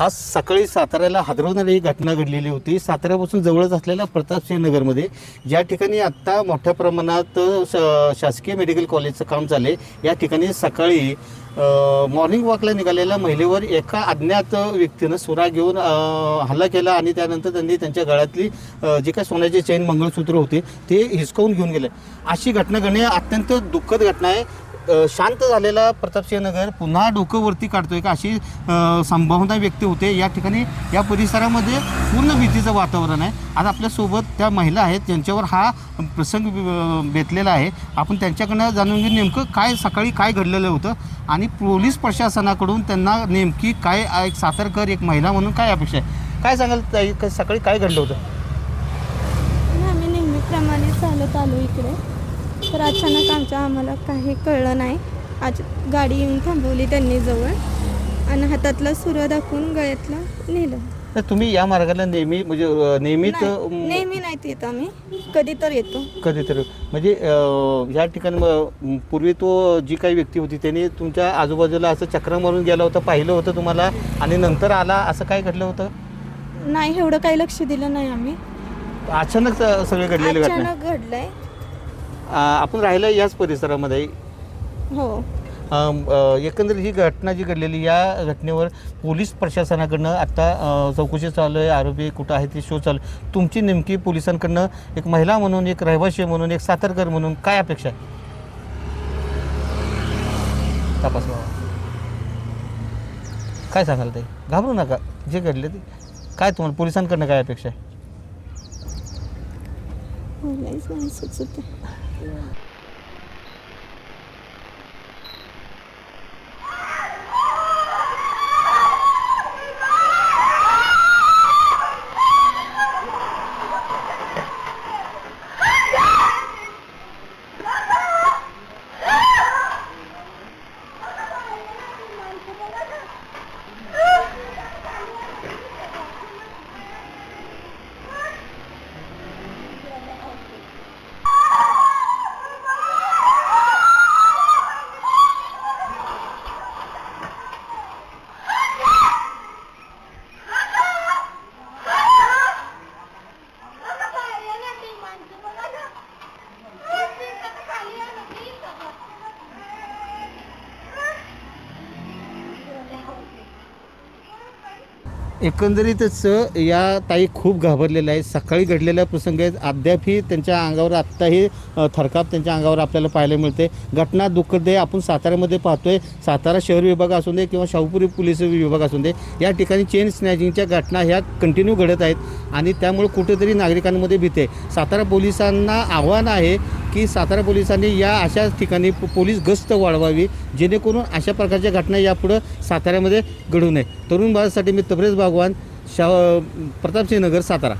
आज सकाळी साताऱ्याला हादरवणारी ही घटना घडलेली होती. साताऱ्यापासून जवळच असलेल्या प्रतापसिंह नगरमध्ये ज्या ठिकाणी आत्ता मोठ्या प्रमाणात शासकीय मेडिकल कॉलेजचं काम चालले या ठिकाणी सकाळी मॉर्निंग वॉकला निघालेल्या महिलेवर एका अज्ञात व्यक्तीनं सुरा घेऊन हल्ला केला आणि त्यानंतर त्यांनी त्यांच्या गळ्यातली जे काय सोन्याचे चैन मंगळसूत्र होते ते हिसकावून घेऊन गेले. अशी घटना घडणे अत्यंत दुःखद घटना आहे. शांत झालेला प्रतापसिंह नगर पुन्हा डोकं वरती काढतोय का अशी संभावना व्यक्त होते. या ठिकाणी या परिसरामध्ये पूर्ण भीतीचं वातावरण आहे. आज आपल्यासोबत त्या महिला आहेत ज्यांच्यावर हा प्रसंग बेतलेला आहे. आपण त्यांच्याकडनं जाणून घेऊ नेमकं काय सकाळी काय घडलेलं होतं आणि पोलीस प्रशासनाकडून त्यांना नेमकी काय एक सातारकर एक महिला म्हणून काय अपेक्षा आहे? काय सांगाल सकाळी काय घडलं होतं? आम्ही नेहमीप्रमाणे चालत आलो इकडे. तर अचानक आमच्या आम्हाला काही कळलं नाही. आज गाडी येऊन थांबवली त्यांनी जवळ आणि हातातला सुरा दाखवून गळ्यातला नेलं. तर तुम्ही या मार्गाला नेहमी म्हणजे नेहमीच नाही, नेहमी नाहीत येत आम्ही. कधी तर येतो. कधीतरी. म्हणजे अं, या ठिकाणी म- पूर्वी तो जी काही व्यक्ती होती त्याने तुमच्या आजूबाजूला असं चक्र मारून गेला होता पाहिलं होतं तुम्हाला आणि नंतर आला असं काय घडलं होतं? नाही एवढं काही लक्ष दिलं नाही आम्ही. अचानक स- सगळे घडलेली घटना. अचानक घडलंय. आपण राहिलं याच परिसरामध्ये. हो. अं, एकंदरीत ही घटना जी घडलेली या घटनेवर पोलीस प्रशासनाकडनं आत्ता अं, चौकशी चालू आहे आरोपी कुठं आहे ते शोध चालू आहे. तुमची नेमकी पोलिसांकडनं एक महिला म्हणून एक रहिवासी म्हणून एक सातारकर म्हणून काय अपेक्षा आहे? तपास व्हावा. काय सांगाल ते घाबरू नका. जे घडले ते. काय तुम्हाला पोलिसांकडनं काय अपेक्षा आहे? नाही सुचत 这 एकंदरीतच या ताई खूप घाबरलेल्या आहेत. सकाळी घडलेल्या प्रसंग आहेत अद्यापही त्यांच्या अंगावर आत्ताही थरकाप त्यांच्या अंगावर आपल्याला पाहायला मिळते. घटना दुःखद आहे. आपण साताऱ्यामध्ये पाहतोय सातारा शहर विभाग असू दे किंवा शाहूपुरी पोलीस विभाग असू दे या ठिकाणी चेन स्नॅचिंगच्या घटना ह्या कंटिन्यू घडत आहेत आणि त्यामुळे कुठेतरी नागरिकांमध्ये भीती आहे. सातारा पोलिसांना आव्हान आहे की सातारा पोलिसांनी या अशा ठिकाणी पोलीस गस्त वाढवावी जेणेकरून अशा प्रकारच्या घटना यापुढं साताऱ्यामध्ये घडू नये. तरुण भारतसाठी मी तबरेज बागवान शा प्रतापसिंह नगर सातारा.